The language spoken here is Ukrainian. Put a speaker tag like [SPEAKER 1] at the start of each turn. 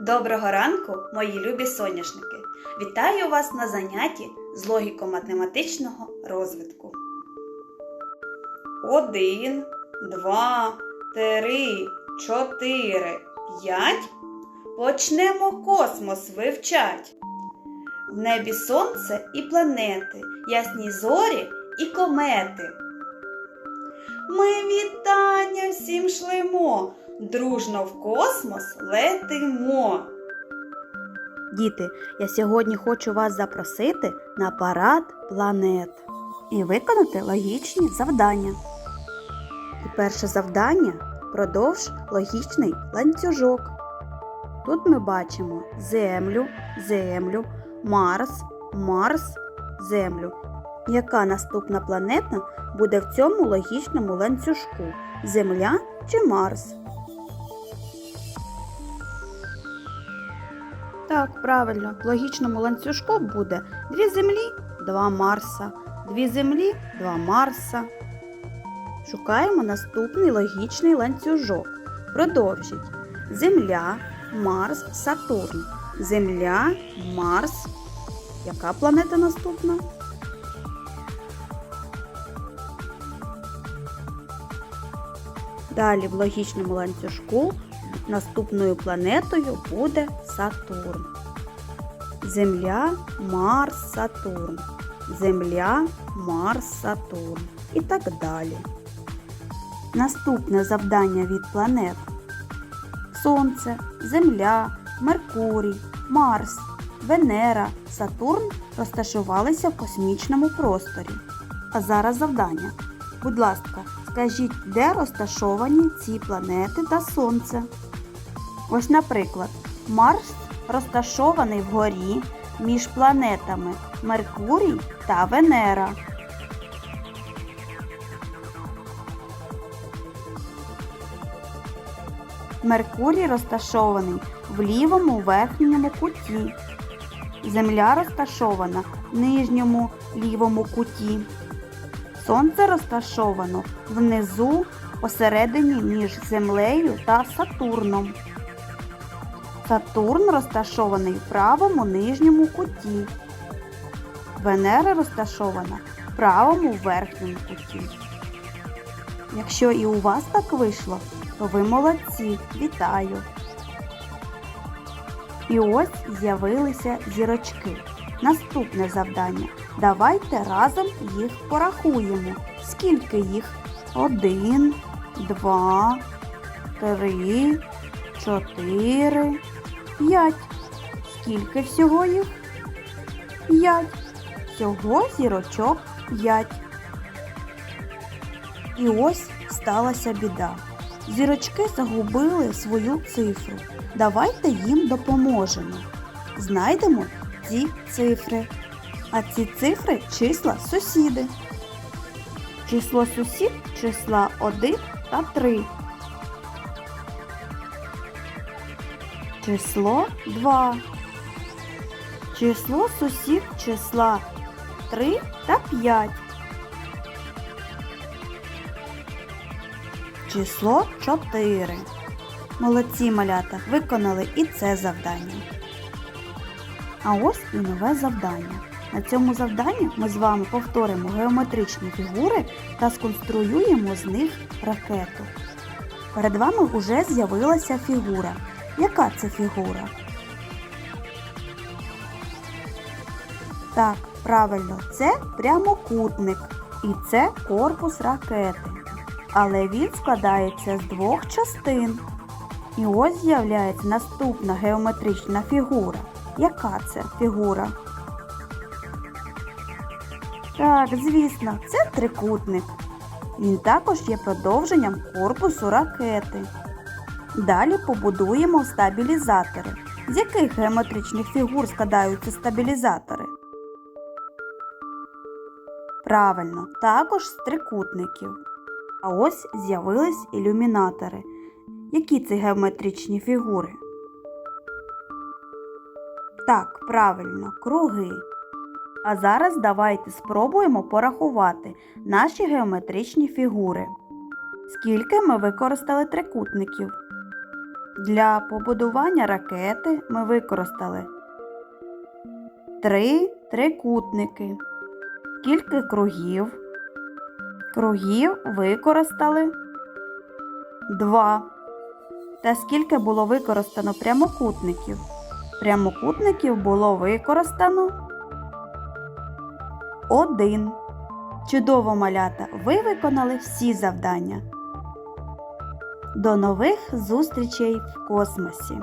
[SPEAKER 1] Доброго ранку, мої любі соняшники! Вітаю вас на занятті з логіко-математичного розвитку. Один, два, три, чотири, п'ять. Почнемо космос вивчать. В небі сонце і планети, ясні зорі і комети. Ми вітання всім шлемо, дружно в космос летимо. Діти, я сьогодні хочу вас запросити на парад планет і виконати логічні завдання. І перше завдання продовж логічний ланцюжок. Тут ми бачимо Землю, Землю, Марс, Марс, Землю. Яка наступна планета буде в цьому логічному ланцюжку? Земля чи Марс? Так, правильно, в логічному ланцюжку буде дві землі, два Марса, дві землі, два Марса. Шукаємо наступний логічний ланцюжок. Продовжіть. Земля, Марс, Сатурн. Земля, Марс. Яка планета наступна? Далі в логічному ланцюжку наступною планетою буде Сатурн. Земля, Марс, Сатурн. Земля, Марс, Сатурн. І так далі. Наступне завдання від планет. Сонце, Земля, Меркурій, Марс, Венера, Сатурн розташувалися в космічному просторі. А зараз завдання. Будь ласка, скажіть, де розташовані ці планети та Сонце? Ось, наприклад, Марс розташований вгорі між планетами Меркурій та Венера. Меркурій розташований в лівому верхньому куті. Земля розташована в нижньому лівому куті. Сонце розташовано внизу посередині між Землею та Сатурном. Сатурн розташований в правому нижньому куті. Венера розташована в правому верхньому куті. Якщо і у вас так вийшло, то ви молодці, вітаю! І ось з'явилися зірочки. Наступне завдання. Давайте разом їх порахуємо. Скільки їх? Один, два, три, чотири, п'ять. Скільки всього їх? П'ять. Всього зірочок п'ять. І ось сталася біда. Зірочки загубили свою цифру. Давайте їм допоможемо. Знайдемо ці цифри. А ці цифри числа сусіди. Число сусід числа 1 та 3. Число 2. Число сусід числа 3 та 5. Число 4. Молодці малята виконали і це завдання. А ось і нове завдання. На цьому завданні ми з вами повторимо геометричні фігури та сконструюємо з них ракету. Перед вами вже з'явилася фігура. Яка це фігура? Так, правильно, це прямокутник і це корпус ракети. Але він складається з двох частин. І ось з'являється наступна геометрична фігура. Яка це фігура? Так, звісно, це трикутник. Він також є продовженням корпусу ракети. Далі побудуємо стабілізатори. З яких геометричних фігур складаються стабілізатори? Правильно, також з трикутників. А ось з'явились ілюмінатори. Які це геометричні фігури? Так, правильно, круги. А зараз давайте спробуємо порахувати наші геометричні фігури. Скільки ми використали трикутників? Для побудування ракети ми використали три трикутники, кілька кругів. Кругів використали два. Та скільки було використано прямокутників? Прямокутників було використано один. Чудово малята! Ви виконали всі завдання. До нових зустрічей в космосі!